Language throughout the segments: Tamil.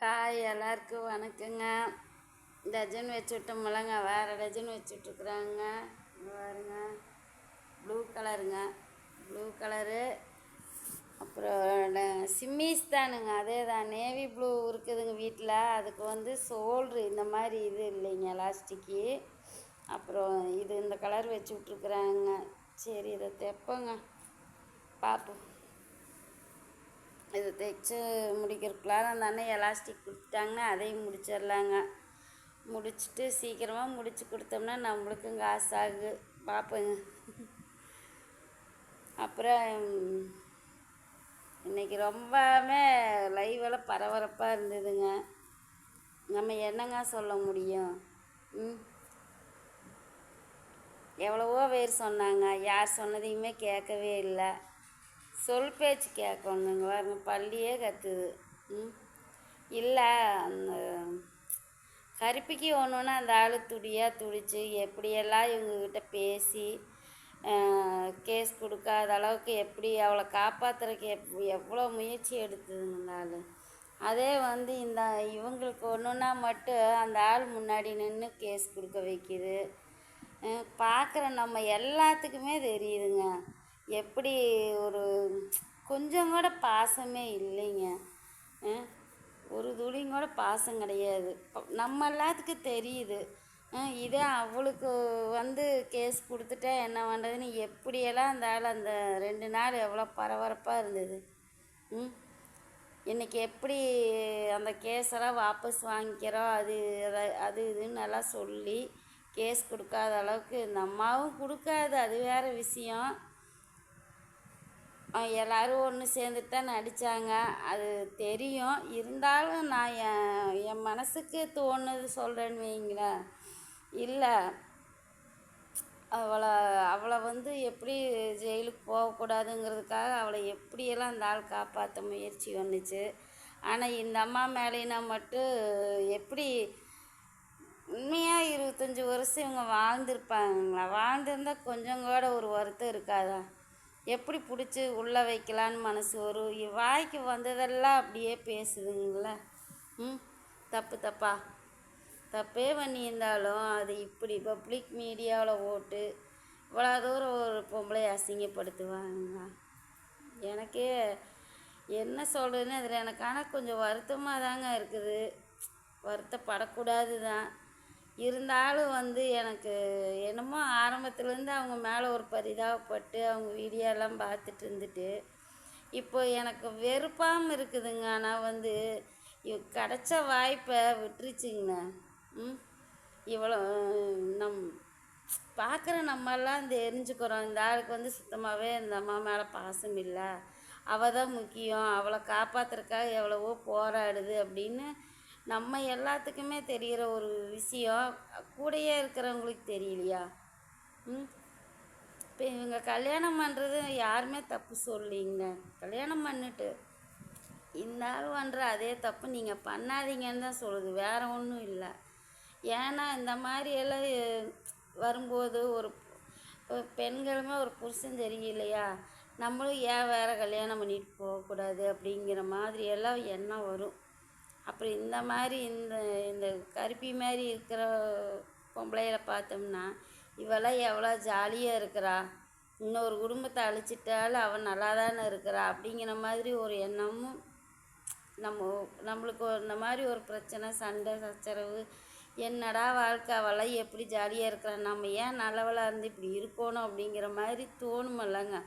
ஹாய் எல்லாருக்கும் வணக்கங்க. டஜன் வச்சுட்டோம்லங்க வேறு டஜன் வச்சுட்ருக்குறாங்க பாருங்க. ப்ளூ கலருங்க ப்ளூ கலரு அப்புறம் ட- சிம்மிஸ் தானுங்க. அதே தான் நேவி ப்ளூ இருக்குதுங்க வீட்டில் அதுக்கு வந்து சோல்ரு இந்த மாதிரி இது இல்லைங்க எலாஸ்டிக்கு அப்புறம் இது இந்த கலர் வச்சு விட்ருக்குறாங்க சரி இதை தைப்போங்க. பார்ப்போம் இது தைச்சு முடிக்கிறதுக்குள்ளார அந்த அண்ணன் எலாஸ்டிக் கொடுத்துட்டாங்கன்னா அதையும் முடிச்சிடலாங்க. முடிச்சுட்டு சீக்கிரமாக முடிச்சு கொடுத்தோம்னா நம்மளுக்கும் காசு ஆகு பார்ப்போங்க. அப்புறம் இன்னைக்கு ரொம்பவுமே லைவெல்லாம் பரபரப்பாக இருந்ததுங்க. நம்ம என்னங்க சொல்ல முடியும்? ம்? எவ்வளவோ பேர் சொன்னாங்க. யார் சொன்னதையுமே கேட்கவே இல்லை. சொல் பேச்சு கேட்கணுங்க பாருங்க பள்ளியே கற்றுது ம். இல்லை அந்த கருப்பிக்கு ஒன்றுன்னா அந்த ஆள் துடியாக துடித்து எப்படியெல்லாம் இவங்கக்கிட்ட பேசி கேஸ் கொடுக்காத அளவுக்கு எப்படி அவளை காப்பாற்றுறக்கு எப் எவ்வளோ முயற்சி எடுத்ததுங்க அந்த ஆள். அதே வந்து இந்த இவங்களுக்கு ஒன்றுனா மட்டும் அந்த ஆள் முன்னாடி நின்று கேஸ் கொடுக்க வைக்கிது. பார்க்குற நம்ம எல்லாத்துக்குமே தெரியுதுங்க. எப்படி ஒரு கொஞ்சம் கூட பாசமே இல்லைங்க. ஒரு துளியும் கூட பாசம் கிடையாது. நம்ம எல்லாத்துக்கும் தெரியுது. இதே அவளுக்கு வந்து கேஸ் கொடுத்துட்டா என்ன பண்ணுறதுன்னு எப்படியெல்லாம் அந்த ஆள் அந்த ரெண்டு நாள் எவ்வளோ பரபரப்பாக இருந்தது. ம்? இன்றைக்கி எப்படி அந்த கேஸெல்லாம் வாபஸ் வாங்கிக்கிறோம் அது அதை- அது இதுன்னு எல்லாம் சொல்லி கேஸ் கொடுக்காத அளவுக்கு இந்த அம்மாவும் கொடுக்காது. அது வேறு விஷயம். எல்லோரும் ஒன்று சேர்ந்துட்டு தான் நடித்தாங்க அது தெரியும். இருந்தாலும் நான் என் என் மனசுக்கு தோணுது சொல்கிறேன்னு வைங்களேன். இல்லை. அவளை அவளை வந்து எப்படி ஜெயிலுக்கு போகக்கூடாதுங்கிறதுக்காக அவளை எப்படியெல்லாம் அந்த ஆள் காப்பாற்ற முயற்சி வந்துச்சு ஆனால் இந்த அம்மா மேலேனா மட்டும் எப்படி உண்மையாக இருபத்தஞ்சி வருஷம் இவங்க வாழ்ந்திருப்பாங்களா? வாழ்ந்திருந்தா கொஞ்சம் கூட ஒரு வருத்தம் இருக்காதா? எப்படி பிடிச்சி உள்ளே வைக்கலான்னு மனசு வரும் வாய்க்கு வந்ததெல்லாம் அப்படியே பேசுதுங்கள. ம் தப்பு தப்பா? தப்பே பண்ணியிருந்தாலும் அது இப்படி பப்ளிக் மீடியாவில் ஓட்டு இவ்வளோ தூரம் ஒரு பொம்பளை அசிங்கப்படுத்துவாங்க. எனக்கே என்ன சொல்கிறதுன்னு அதில் எனக்கு ஆனால் கொஞ்சம் வருத்தமாக தாங்க இருக்குது. வருத்தப்படக்கூடாது தான் இருந்தாலும் வந்து எனக்கு என்னமோ ஆரம்பத்துலேருந்து அவங்க மேலே ஒரு பரிதாபப்பட்டு அவங்க வீடியோலாம் பார்த்துட்டு இருந்துட்டு இப்போ எனக்கு வெறுப்பாமல் இருக்குதுங்க. ஆனால் வந்து கிடச்ச கிடைச்ச வாய்ப்பை விட்டுருச்சுங்கண்ணா ம்? இவ்வளோ நம் பார்க்குற நம்மெல்லாம் தெரிஞ்சுக்கிறோம். இந்த ஆளுக்கு வந்து சுத்தமாகவே இந்த அம்மா மேலே பாசம் இல்லை. அவள் தான் முக்கியம். அவளை காப்பாற்றுறக்காக எவ்வளவோ போராடுது அப்படின்னு நம்ம எல்லாத்துக்குமே தெரிகிற ஒரு விஷயம். கூடயே இருக்கிறவங்களுக்கு தெரியலையா? ம்? இப்போ இவங்க கல்யாணம் பண்ணுறது யாருமே தப்பு சொல்லிங்க கல்யாணம் பண்ணிட்டு இந்த ஆள் பண்ணுற அதே தப்பு நீங்கள் பண்ணாதீங்கன்னு தான் சொல்லுது. வேறு ஒன்றும் இல்லை. ஏன்னா இந்த மாதிரி எல்லாம் வரும்போது ஒரு பெண்களுமே ஒரு புருஷன் சரியில்லையா நம்மளும் ஏன் வேறு கல்யாணம் பண்ணிட்டு போகக்கூடாது அப்படிங்கிற மாதிரி எல்லாம் எண்ணம் வரும். அப்புறம் இந்த மாதிரி இந்த இந்த கருப்பி மாதிரி இருக்கிற பொம்பளையில பார்த்தோம்னா இவெல்லாம் எவ்வளோ ஜாலியாக இருக்கிறா? இன்னொரு குடும்பத்தை அழிச்சிட்டாலும் அவன் நல்லா தானே இருக்கிறா? அப்படிங்கிற மாதிரி ஒரு எண்ணமும் நம்ம நம்மளுக்கு இந்த மாதிரி ஒரு பிரச்சனை சண்டை சச்சரவு என்னடா வாழ்க்கை அவெல்லாம் எப்படி ஜாலியாக இருக்கிறான் நம்ம ஏன் நல்லவளாக இருந்து இப்படி இருக்கணும் அப்படிங்கிற மாதிரி தோணுமில்லங்க.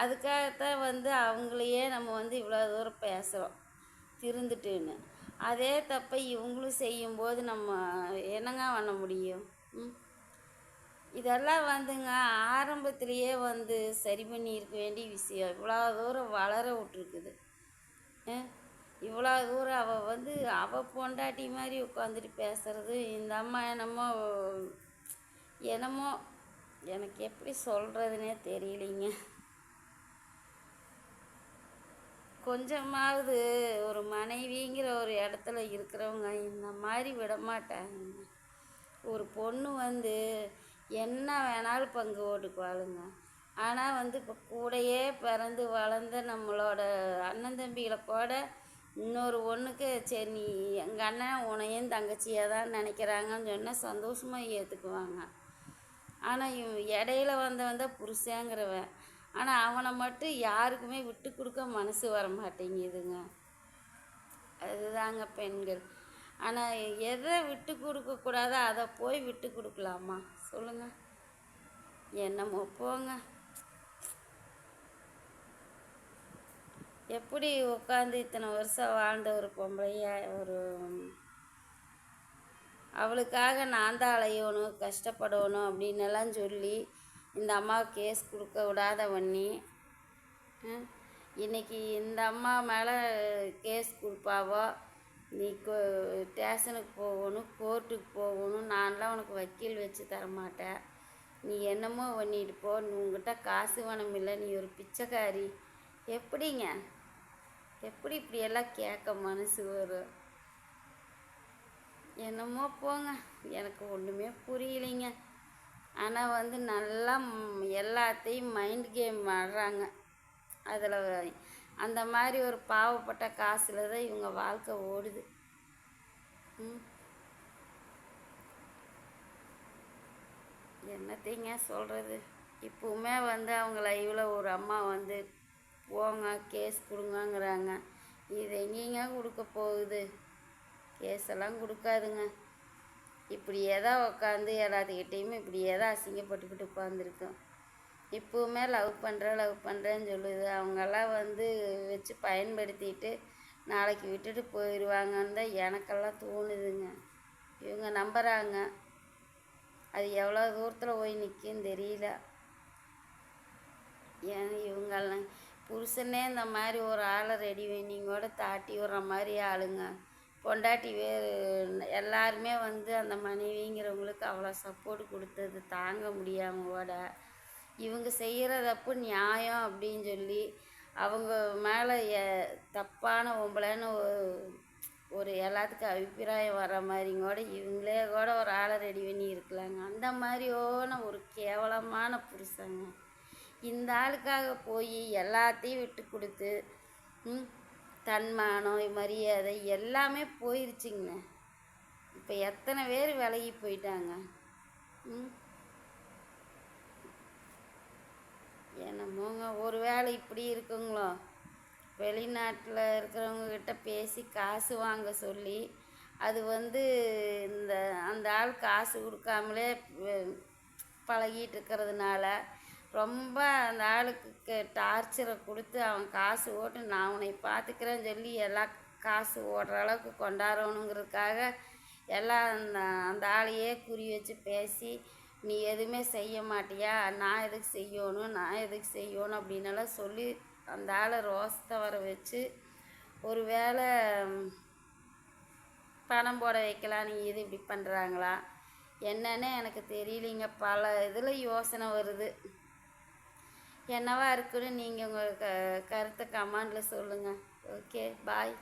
அதுக்காகத்தான் வந்து அவங்களையே நம்ம வந்து இவ்வளோ தூரம் பேசுகிறோம் திருந்துட்டுன்னு. அதே தப்பை இவங்களும் செய்யும்போது நம்ம என்னங்க பண்ண முடியும்? ம். இதெல்லாம் வந்துங்க ஆரம்பத்திலேயே வந்து சரி பண்ணியிருக்க வேண்டிய விஷயம். இவ்வளோ தூரம் வளர விட்ருக்குது இவ்வளோ தூரம் அவள் வந்து அவள் பொண்டாட்டி மாதிரி உட்காந்துட்டு பேசுறது இந்த அம்மா என்னமோ என்னமோ எனக்கு எப்படி சொல்கிறதுனே தெரியலைங்க. கொஞ்சமாவது ஒரு மனைவிங்கிற ஒரு இடத்துல இருக்கிறவங்க இந்த மாதிரி விடமாட்டாங்க. ஒரு பொண்ணு வந்து என்ன வேணாலும் பங்கு போட்டுக்குவாளுங்க ஆனால் வந்து இப்போ கூடயே பிறந்து வளர்ந்த நம்மளோட அண்ணன் தம்பிகளை கூட இன்னொரு ஒன்றுக்கு சரி நீ எங்கள் அண்ணன் உன்னையும் தங்கச்சியாக தான் நினைக்கிறாங்கன்னு சொன்னால் சந்தோஷமாக ஏற்றுக்குவாங்க ஆனால் இவன் இடையில வந்த வந்தால் புருஷங்கிறவன் ஆனால் அவனை மட்டும் யாருக்குமே விட்டு கொடுக்க மனசு வர மாட்டேங்குதுங்க. அதுதாங்க பெண்கள். ஆனால் எதை விட்டு கொடுக்கக்கூடாதோ அதை போய் விட்டு கொடுக்கலாமா? சொல்லுங்கள் என்னமோ போங்க. எப்படி உட்காந்து இத்தனை வருஷம் வாழ்ந்த ஒரு பொம்பளைய ஒரு அவளுக்காக நான் தான் அலையணும் கஷ்டப்படணும் அப்படின்னு எல்லாம் சொல்லி இந்த அம்மாவுக்கு கேஸ் கொடுக்க விடாத பண்ணி இன்றைக்கி இந்த அம்மா மேலே கேஸ் கொடுப்பாவோ? நீ கோ ஸ்டேஷனுக்கு போகணும் கோர்ட்டுக்கு போகணும். நான்லாம் உனக்கு வக்கீல் வச்சு தரமாட்டேன். நீ என்னமோ பண்ணிட்டு போ. நீ உங்ககிட்ட காசு வனம் இல்லை. நீ ஒரு பிச்சைக்காரி. எப்படிங்க? எப்படி இப்படியெல்லாம் கேட்க மனசு வரும் என்னமோ போங்க. எனக்கு ஒன்றுமே புரியலைங்க. ஆனால் வந்து நல்லா எல்லாத்தையும் மைண்ட் கேம் ஆடுறாங்க. அதில் அந்த மாதிரி ஒரு பாவப்பட்ட காசில் தான் இவங்க வாழ்க்கை ஓடுது. ம். என்னத்தைங்க சொல்கிறது இப்போவுமே வந்து அவங்க லைவில் ஒரு அம்மா வந்து போங்க கேஸ் கொடுங்கங்கிறாங்க. இது எங்கேங்க கொடுக்க போகுது? கேஸ் எல்லாம் கொடுக்காதுங்க. இப்படியே தான் உட்காந்து எல்லாத்துக்கிட்டேயுமே இப்படியே தான் அசிங்கப்பட்டுக்கிட்டு உட்காந்துருக்கோம் இப்போவுமே லவ் பண்ணுறேன் லவ் பண்ணுறேன்னு சொல்லுது. அவங்கெல்லாம் வந்து வச்சு பயன்படுத்திட்டு நாளைக்கு விட்டுட்டு போயிடுவாங்கன்னு தான் எனக்கெல்லாம் தோணுதுங்க. இவங்க நம்புகிறாங்க அது எவ்வளோ தூரத்தில் போய் நிற்குன்னு தெரியல. ஏன் இவங்கெல்லாம் புருஷனே இந்த மாதிரி ஒரு ஆளை ரெடி பண்ணிங்கோட தாட்டி விடுற மாதிரி ஆளுங்க. பொண்டாட்டி வேறு எல்லாருமே வந்து அந்த மனைவிங்கிறவங்களுக்கு அவ்வளோ சப்போர்ட் கொடுத்தது தாங்க முடியாமல் கூட இவங்க செய்கிற தப்பு நியாயம் அப்படின்னு சொல்லி அவங்க மேலே தப்பான ஒம்பளைன்னு ஒரு- எல்லாத்துக்கும் அபிப்பிராயம் வர மாதிரிங்கூட இவங்களே கூட ஒரு ஆளை ரெடி பண்ணி இருக்கலாங்க. அந்த மாதிரியோன ஒரு கேவலமான புருஷங்க. இந்த ஆளுக்காக போய் எல்லாத்தையும் விட்டு கொடுத்து ம், தன்மானம் மரியாதை எல்லாமே போயிருச்சுங்க. இப்போ எத்தனை பேர் விலகி போயிட்டாங்க? ம்? என்னமோங்க ஒரு வேளை இப்படி இருக்குங்களோ? வெளிநாட்டில் இருக்கிறவங்கக்கிட்ட பேசி காசு வாங்க சொல்லி அது வந்து இந்த அந்த ஆள் காசு கொடுக்காமலே பழகிட்டு இருக்கிறதுனால ரொம்ப அந்த ஆளுக்கு டார்ச்சரை கொடுத்து அவன் காசு ஓட்டு நான் உன்னை பார்த்துக்கிறேன்னு சொல்லி எல்லாம் காசு ஓடுற அளவுக்கு கொண்டாடணுங்கிறதுக்காக எல்லாம் அந்த அந்த ஆளையே குறி வச்சு பேசி நீ எதுவுமே செய்ய மாட்டியா? நான் எதுக்கு செய்யணும்? நான் எதுக்கு செய்யணும்? அப்படின்னெல்லாம் சொல்லி அந்த ஆளை ரோசத்தை வர வச்சு ஒரு வேளை பணம் போட வைக்கலாம் நீ இது இப்படி பண்ணுறாங்களா என்னன்னு எனக்கு தெரியலிங்க. பல இதில் யோசனை வருது. என்னவா இருக்குன்னு நீங்கள் உங்கள் க கருத்தை கமெண்டில் சொல்லுங்கள் ஓகே பாய்